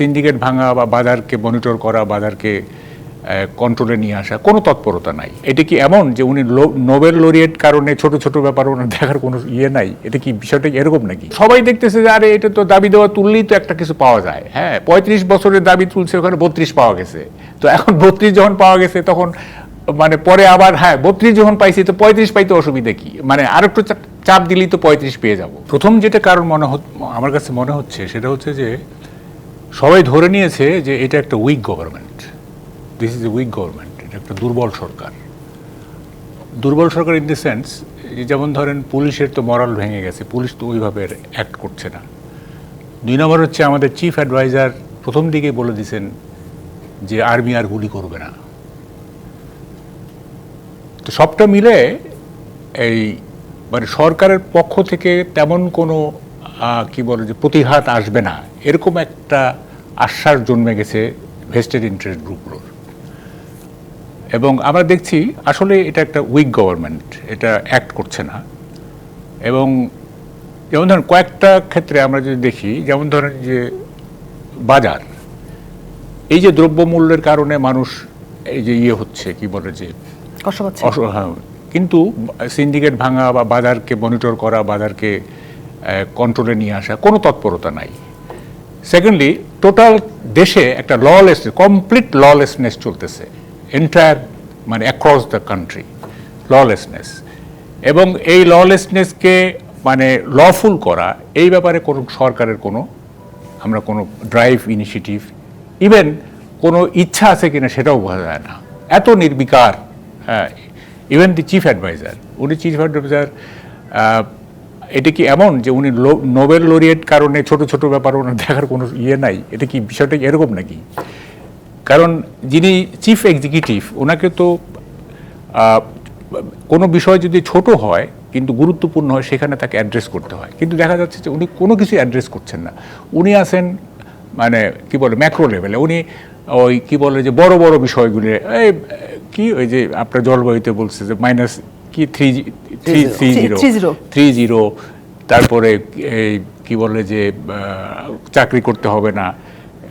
Syndicate ভাঙা বা বাজারকে মনিটর করা, বাজারকে কন্ট্রোলে নিয়ে আসা, কোনো তৎপরতা নাই। এটা কি এমন যে উনি নোবেল লরিয়েট কারণে ছোট ছোট ব্যাপার ওনার দেখার কোনো ইয়ে নাই? এটা কি বিষয়টা এরকম নাকি? সবাই দেখতেছে যে, আরে, এটা তো দাবি দেওয়া তুললেই তো একটা কিছু পাওয়া যায়। হ্যাঁ পঁয়ত্রিশ বছরের দাবি তুলছে, ওখানে বত্রিশ পাওয়া গেছে। তো এখন বত্রিশ যখন পাওয়া গেছে, তখন মানে পরে আবার হ্যাঁ বত্রিশ যখন পাইছি, তো পঁয়ত্রিশ পাইতে অসুবিধা কি? মানে আর একটু চাপ দিলেই তো পঁয়ত্রিশ পেয়ে যাব। প্রথম যেটা কারণ মনে আমার কাছে মনে হচ্ছে, সেটা হচ্ছে যে সবাই ধরে নিয়েছে যে এটা একটা weak government this is a weak government এটা একটা দুর্বল সরকার। দুর্বল সরকার ইন দ্য সেন্স যেমন ধরেন পুলিশের তো মরাল ভেঙে গেছে, পুলিশ তো ওইভাবে অ্যাক্ট করছে না। দুই নম্বর হচ্ছে আমাদের চিফ অ্যাডভাইজার প্রথম দিকে বলে দিয়েছেন যে আর্মি আর গুলি করবে না। তো সবটা মিলে এই মানে সরকারের পক্ষ থেকে তেমন কোনো কি বলে যে প্রতিঘাত আসবে না। এরকম একটা আশ্বাস জন্মে গেছে ভেস্টেড ইন্টারেস্ট গ্রুপগুলোর। এবং আমরা দেখছি আসলে এটা একটা উইক গভর্নমেন্ট এটা অ্যাক্ট করছে না। এবং যেমন ধরেন কয়েকটা ক্ষেত্রে আমরা যদি দেখি যেমন ধরেন যে বাজার এই যে দ্রব্যমূল্যের কারণে মানুষ এই যে ইয়ে হচ্ছে কি বলে যে হ্যাঁ, কিন্তু সিন্ডিকেট ভাঙা বা বাজারকে মনিটর করা বাজারকে কন্ট্রোলে নিয়ে আসা কোনো তৎপরতা নাই। সেকেন্ডলি টোটাল দেশে একটা ললেস কমপ্লিট ললেসনেস চলতেছে। এন্টায়ার মানে অ্যাক্রস দ্য কান্ট্রি ললেসনেস এবং এই ললেসনেসকে মানে লফুল করা, এই ব্যাপারে কোনো সরকারের কোনো, আমরা কোনো ড্রাইভ ইনিশিয়েটিভ ইভেন কোনো ইচ্ছা আছে কিনা সেটাও বোঝা যায় না। এত নির্বিকার হ্যাঁ ইভেন দি চিফ অ্যাডভাইজার উনি চিফ অ্যাডভাইজার এটা কি এমন যে উনি নোবেল লরিয়েট কারণে ছোট ছোট ব্যাপার ওনার দেখার কোনো ইয়ে নাই? এটা কি বিষয়টা এরকম নাকি? কারণ যিনি চিফ এক্সিকিউটিভ ওনাকে তো কোনো বিষয় যদি ছোট হয়, কিন্তু গুরুত্বপূর্ণ হয়, সেখানে তাকে অ্যাড্রেস করতে হয়। কিন্তু দেখা যাচ্ছে যে উনি কোনো কিছু অ্যাড্রেস করছেন না। উনি আছেন মানে কি বলে ম্যাক্রো লেভেলে উনি ওই, কি বলে যে বড় বড় বিষয়গুলি, এই, কি ওই যে আপনার জলবায়ুতে বলছে যে মাইনাস কি three three three zero three zero তারপরে এই কি বলে যে চাকরি করতে হবে না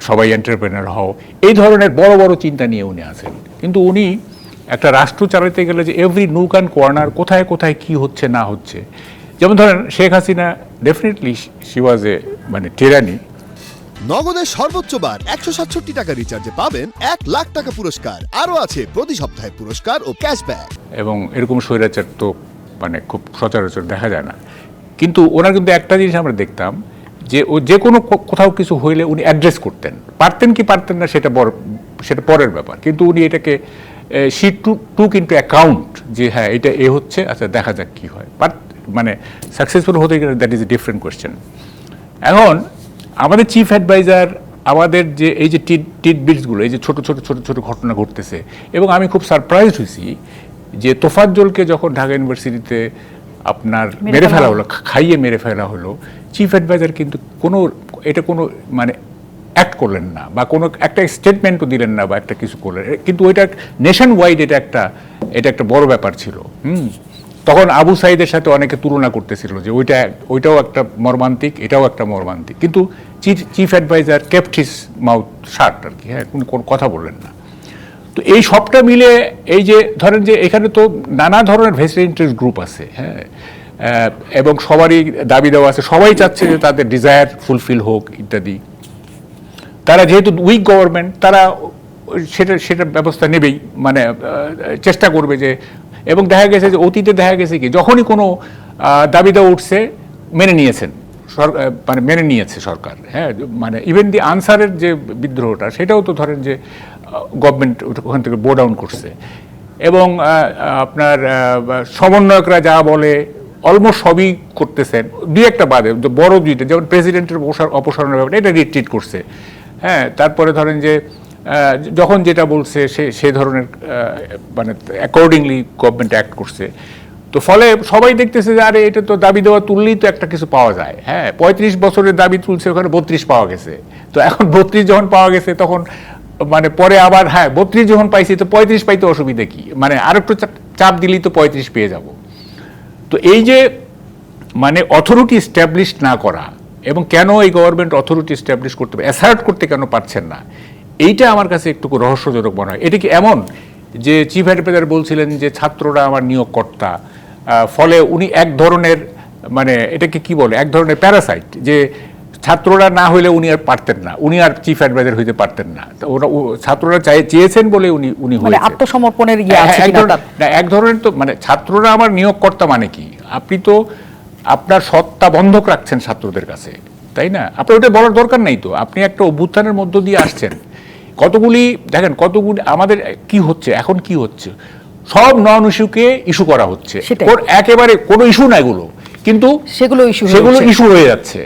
সবাই এন্টারপ্রেনার হও। এই ধরনের বড় বড় চিন্তা নিয়ে উনি আছেন। কিন্তু উনি একটা রাষ্ট্র চালাতে গেলে যে এভরি নুক অ্যান্ড কর্নার কোথায় কোথায় কি হচ্ছে না হচ্ছে। যেমন ধরেন Sheikh Hasina definitely she was a মানে টেরানি নগদের সর্বোচ্চ বার একশো সাতষট্টি টাকা রিচার্জে পাবেন এক লাখ টাকা পুরস্কার। আরও আছে প্রতি সপ্তাহে পুরস্কার ও ক্যাশব্যাক এবং এরকম স্বৈরাচার তো মানে খুব সচরাচর দেখা যায় না। কিন্তু ওনার কিন্তু একটা জিনিস আমরা দেখতাম, যে ও যে কোনো কোথাও কিছু হইলে উনি অ্যাড্রেস করতেন। পারতেন কি পারতেন না সেটা বড় সেটা পরের ব্যাপার। কিন্তু উনি এটাকে সি টু টু কিন্তু অ্যাকাউন্ট যে হ্যাঁ এটা এ হচ্ছে আচ্ছা দেখা যাক কি হয়। বাট মানে সাকসেসফুল হতে গেলে that is a different question এখন আমাদের চিফ অ্যাডভাইজার আমাদের যে এই যে টিট টিট বিটসগুলো এই যে ছোট ছোট ছোট ছোট ঘটনা ঘটতেছে এবং আমি খুব সারপ্রাইজ হয়েছি যে তোফাজ্জলকে যখন ঢাকা ইউনিভার্সিটিতে আপনার মেরে ফেলা হলো। খাইয়ে মেরে ফেলা হলো চিফ অ্যাডভাইজার কিন্তু কোনো এটা কোনো মানে অ্যাক্ট করলেন না বা কোনো একটা স্টেটমেন্টও দিলেন না বা একটা কিছু করলেন কিন্তু ওইটা নেশন ওয়াইড এটা একটা এটা একটা বড় ব্যাপার ছিল হুম? তখন আবু সাইদের সাথে অনেকে তুলনা করতেছিল যে ওইটা ওইটাও একটা মর্মান্তিক এটাও একটা মর্মান্তিক। কিন্তু chief adviser kept his mouth shut আর কি হ্যাঁ কোনো কথা বললেন না। তো এই সবটা মিলে এই যে, ধরেন যে এখানে তো নানা ধরনের ভেস্টেড ইন্টারেস্ট গ্রুপ আছে হ্যাঁ এবং সবারই দাবি দেওয়া আছে, সবাই চাচ্ছে যে তাদের ডিজায়ার ফুলফিল হোক ইত্যাদি। তারা যেহেতু উইক গভর্নমেন্ট তারা সেটা সেটা ব্যবস্থা নেবেই মানে চেষ্টা করবে যে, এবং দেখা গেছে যে অতীতে দেখা গেছে কি, যখনই কোনো দাবি দেওয়া উঠছে, মেনে নিয়েছেন। মানে মেনে নিয়েছে সরকার হ্যাঁ মানে ইভেন দি আনসারের যে বিদ্রোহটা, সেটাও তো ধরেন যে গভর্নমেন্ট ওখান থেকে বো ডাউন করছে। এবং আপনার সমন্বয়করা যা বলে অলমোস্ট সবই করতেছেন। দুই একটা বাদে বড় দুইটা, যেমন প্রেসিডেন্টের অপসার- অপসারণের ব্যাপারে, এটা রিট্রিট করছে। হ্যাঁ তারপরে ধরেন যে যখন যেটা বলছে, সে সে ধরনের মানে অ্যাকর্ডিংলি গভর্নমেন্ট অ্যাক্ট করছে। তো ফলে সবাই দেখতেছে যে, আরে, এটা তো দাবি দেওয়া তুললেই তো একটা কিছু পাওয়া যায়। হ্যাঁ পঁয়ত্রিশ বছরের দাবি তুলছে, ওখানে বত্রিশ পাওয়া গেছে। তো এখন বত্রিশ যখন পাওয়া গেছে, তখন মানে পরে আবার হ্যাঁ বত্রিশ যখন পাইছি, তো পঁয়ত্রিশ পাইতে অসুবিধা কি? মানে আর একটু চাপ দিলেই তো পঁয়ত্রিশ পেয়ে যাব। তো এই যে মানে অথরিটি স্ট্যাবলিশ না করা এবং কেন এই গভর্নমেন্ট অথরিটি এস্টাবলিশ করতে অ্যাসার্ট করতে কেন পারছেন না, এইটা আমার কাছে একটু রহস্যজনক মনে হয়। এটা কি এমন যে চিফ অ্যাডভাইজার বলছিলেন যে, ছাত্ররা আমার নিয়োগকর্তা ফলে উনি এক ধরনের মানে এটাকে কি বলে এক ধরনের প্যারাসাইট যে ছাত্ররা না হলে উনি আর পারতেন না উনি আর চিফ অ্যাডভাইজার হইতে পারতেন না। তো ওরা ছাত্ররা চাই- চেয়েছেন বলে উনি উনি মানে হয়েছেন আত্মসমর্পণের ইয়ে হ্যাঁ, আছে এক ধরনের- না, এক ধরনের তো মানে ছাত্ররা আমার নিয়োগকর্তা মানে কি? আপনি তো আপনার সত্তা বন্ধক রাখছেন ছাত্রদের কাছে তাই না? আপনার ওটা বলার দরকার নাই তো। আপনি একটা অভ্যুত্থানের মধ্য দিয়ে আসছেন। কতগুলি দেখেন কতগুলি আমাদের কি হচ্ছে এখন কি হচ্ছে? সব নন ইস্যুকে ইস্যু করা হচ্ছে। একেবারে কোনো ইস্যু না এগুলো। কিন্তু সেগুলো ইস্যু সেগুলো ইস্যু হয়ে যাচ্ছে।